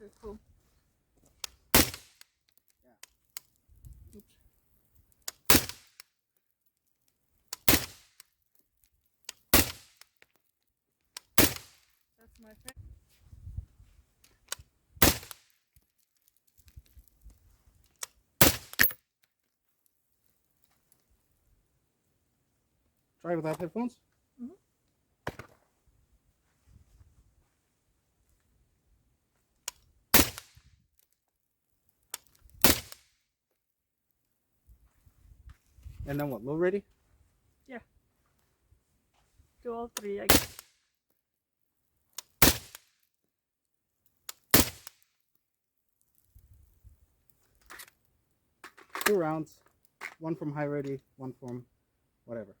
Cool. My Try without headphones. And then what? Low ready? Yeah. Do all three, I guess. Two rounds. One from high ready, one from whatever.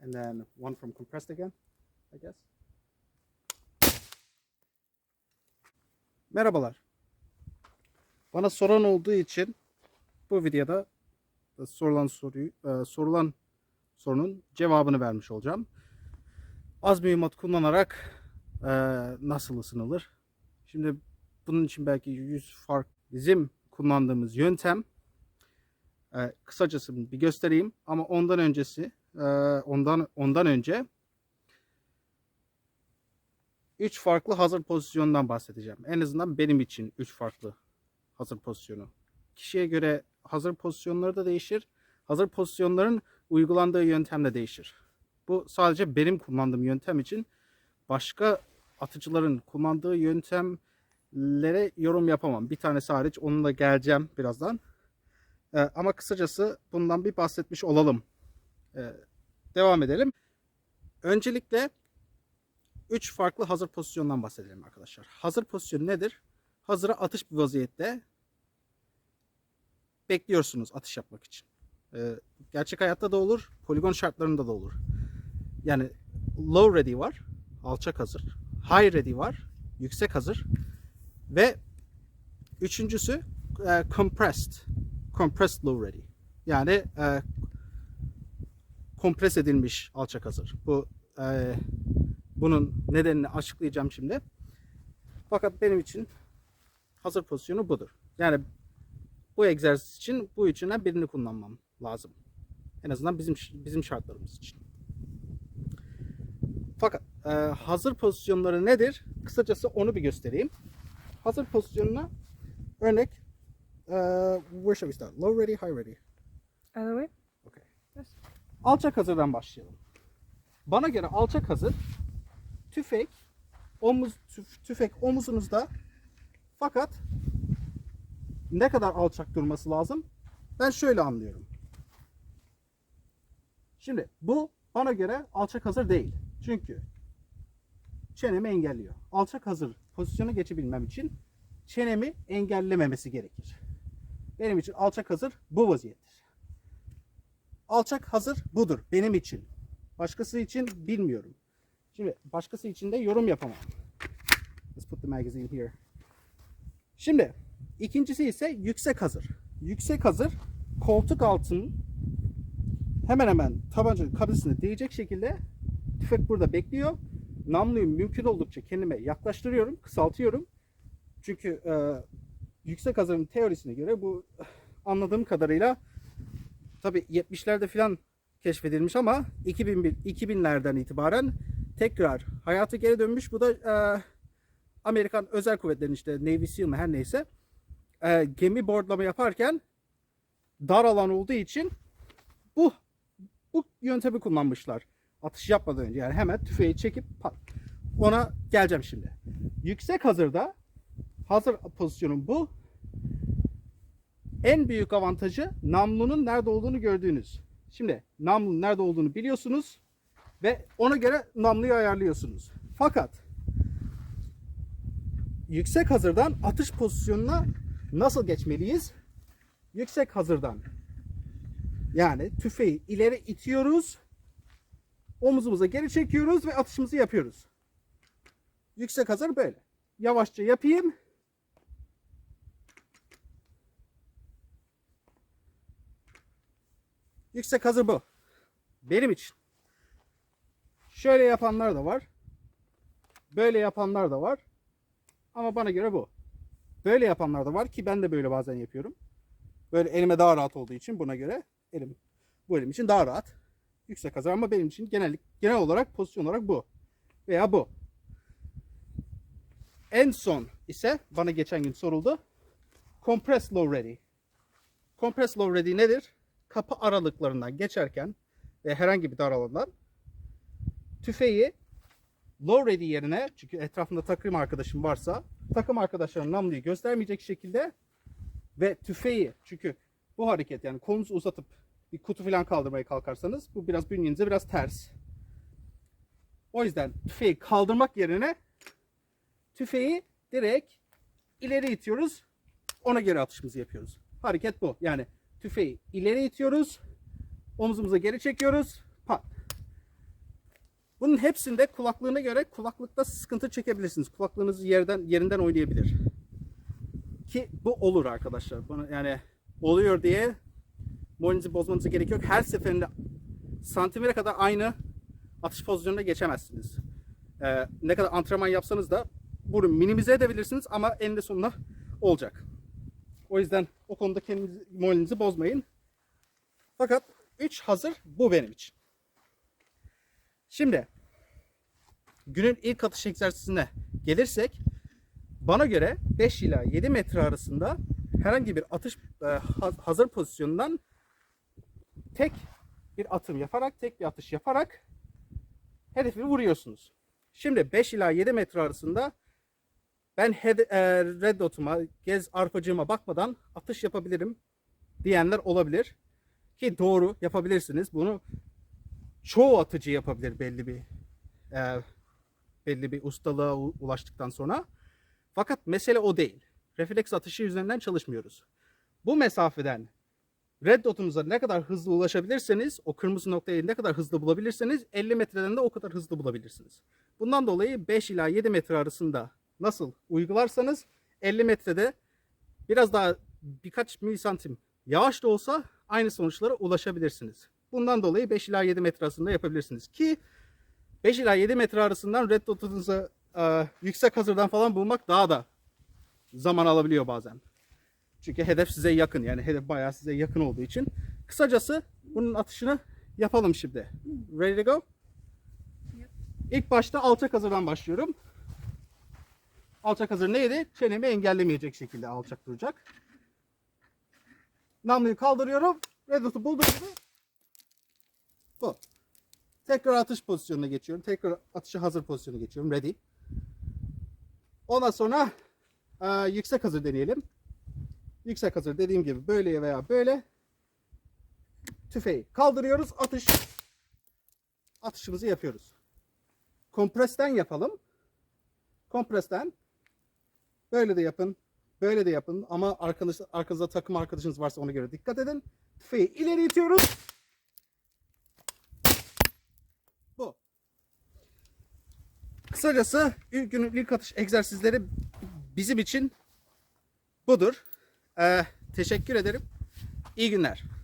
And then one from compressed again, I guess. Merhabalar. Bana soran olduğu için bu videoda sorulan soruyu e, sorulan sorunun cevabını vermiş olacağım. Az mühimmat kullanarak e, nasıl ısınılır? Şimdi bunun için belki 100 fark bizim kullandığımız yöntem e, kısacası bir göstereyim ama ondan öncesi ondan ondan önce 3 farklı hazır pozisyondan bahsedeceğim. En azından benim için 3 farklı hazır pozisyonu. Kişiye göre hazır pozisyonları da değişir. Hazır pozisyonların uygulandığı yöntem de değişir. Bu sadece benim kullandığım yöntem için başka atıcıların kullandığı yöntemlere yorum yapamam. Bir tanesi hariç onunla geleceğim birazdan. Ee, ama kısacası bundan bir bahsetmiş olalım. Ee, devam edelim. Öncelikle 3 farklı hazır pozisyondan bahsedelim arkadaşlar. Hazır pozisyon nedir? Hazıra atış bir vaziyette bekliyorsunuz atış yapmak için. Ee, gerçek hayatta da olur, poligon şartlarında da olur. Yani low ready var, alçak hazır. High ready var, yüksek hazır. Ve üçüncüsü e, compressed, compressed low ready. Yani e, kompres edilmiş alçak hazır. Bu e, bunun nedenini açıklayacağım şimdi. Fakat benim için hazır pozisyonu budur. Yani bu egzersiz için bu üçünden birini kullanmam lazım. En azından bizim bizim şartlarımız için. Fakat e, hazır pozisyonları nedir? Kısacası onu bir göstereyim. Hazır pozisyonuna örnek e, where shall we start? Low ready, high ready. Either way? Okay. Yes. Alçak hazırdan başlayalım. Bana göre alçak hazır tüfek omuz tüf- tüfek omuzunuzda fakat ne kadar alçak durması lazım? Ben şöyle anlıyorum. Şimdi bu bana göre alçak hazır değil. Çünkü çenemi engelliyor. Alçak hazır pozisyona geçebilmem için çenemi engellememesi gerekir. Benim için alçak hazır bu vaziyettir. Alçak hazır budur benim için. Başkası için bilmiyorum. Şimdi başkası için de yorum yapamam. Let's put the magazine here. Şimdi ikincisi ise yüksek hazır. Yüksek hazır koltuk altının hemen hemen tabancanın kabisine değecek şekilde tüfek burada bekliyor. Namluyu mümkün oldukça kendime yaklaştırıyorum, kısaltıyorum. Çünkü e, yüksek hazırın teorisine göre bu anladığım kadarıyla tabi 70'lerde falan keşfedilmiş ama 2001 2000'lerden itibaren tekrar hayata geri dönmüş. Bu da e, Amerikan özel kuvvetlerinin işte Navy SEAL mi her neyse e, gemi boardlama yaparken dar alan olduğu için bu bu yöntemi kullanmışlar. Atış yapmadan önce yani hemen tüfeği çekip pat. Ona geleceğim şimdi. Yüksek hazırda hazır pozisyonun bu. En büyük avantajı namlunun nerede olduğunu gördüğünüz. Şimdi namlunun nerede olduğunu biliyorsunuz ve ona göre namluyu ayarlıyorsunuz. Fakat yüksek hazırdan atış pozisyonuna nasıl geçmeliyiz? Yüksek hazırdan yani tüfeği ileri itiyoruz. Omuzumuza geri çekiyoruz ve atışımızı yapıyoruz. Yüksek hazır böyle. Yavaşça yapayım. Yüksek hazır bu. Benim için. Şöyle yapanlar da var. Böyle yapanlar da var. Ama bana göre bu. Böyle yapanlar da var ki ben de böyle bazen yapıyorum. Böyle elime daha rahat olduğu için buna göre elim bu elim için daha rahat. Yüksek hazır ama benim için genellik genel olarak pozisyon olarak bu. Veya bu. En son ise bana geçen gün soruldu. Compress low ready. Compress low ready nedir? Kapı aralıklarından geçerken ve herhangi bir dar alandan tüfeği low ready yerine çünkü etrafında takım arkadaşım varsa takım arkadaşlarına namluyu göstermeyecek şekilde ve tüfeği çünkü bu hareket yani kolunuzu uzatıp bir kutu falan kaldırmaya kalkarsanız bu biraz bünyenize biraz ters. O yüzden tüfeği kaldırmak yerine tüfeği direkt ileri itiyoruz. Ona göre atışımızı yapıyoruz. Hareket bu. Yani tüfeği ileri itiyoruz. Omzumuza geri çekiyoruz. Pat. Bunun hepsinde kulaklığına göre kulaklıkta sıkıntı çekebilirsiniz. Kulaklığınız yerden yerinden oynayabilir. Ki bu olur arkadaşlar. Bunu yani oluyor diye moralinizi bozmanıza gerek yok. Her seferinde santimere kadar aynı atış pozisyonuna geçemezsiniz. Ee, ne kadar antrenman yapsanız da bunu minimize edebilirsiniz ama eninde sonunda olacak. O yüzden o konuda kendinizi, moralinizi bozmayın. Fakat 3 hazır bu benim için. Şimdi günün ilk atış egzersizine gelirsek bana göre 5 ila 7 metre arasında herhangi bir atış e, ha- hazır pozisyonundan tek bir atım yaparak, tek bir atış yaparak hedefi vuruyorsunuz. Şimdi 5 ila 7 metre arasında ben head, e, red dot'uma, gez arpacığıma bakmadan atış yapabilirim diyenler olabilir. Ki doğru yapabilirsiniz. Bunu çoğu atıcı yapabilir belli bir e, belli bir ustalığa ulaştıktan sonra. Fakat mesele o değil. Refleks atışı üzerinden çalışmıyoruz. Bu mesafeden red dotunuza ne kadar hızlı ulaşabilirseniz, o kırmızı noktayı ne kadar hızlı bulabilirseniz 50 metreden de o kadar hızlı bulabilirsiniz. Bundan dolayı 5 ila 7 metre arasında nasıl uygularsanız 50 metrede biraz daha birkaç milisantim yavaş da olsa aynı sonuçlara ulaşabilirsiniz. Bundan dolayı 5 ila 7 metre arasında yapabilirsiniz ki 5 ila 7 metre arasından red dotunuza e, yüksek hazırdan falan bulmak daha da zaman alabiliyor bazen. Çünkü hedef size yakın yani hedef bayağı size yakın olduğu için. Kısacası bunun atışını yapalım şimdi. Ready to go? İlk başta alçak hazırdan başlıyorum. Alçak hazır neydi? Çenemi engellemeyecek şekilde alçak duracak. Namluyu kaldırıyorum. Red dot'u buldum. Bu. Tekrar atış pozisyonuna geçiyorum. Tekrar atışa hazır pozisyona geçiyorum. Ready. Ondan sonra eee, yüksek hazır deneyelim. Yüksek hazır dediğim gibi böyle veya böyle tüfeği kaldırıyoruz. Atış atışımızı yapıyoruz. Kompresten yapalım. Kompresten böyle de yapın. Böyle de yapın ama arkadaş, arkanızda takım arkadaşınız varsa ona göre dikkat edin. Tüfeği ileri itiyoruz. Kısacası ilk günün ilk atış egzersizleri bizim için budur. Ee, teşekkür ederim. İyi günler.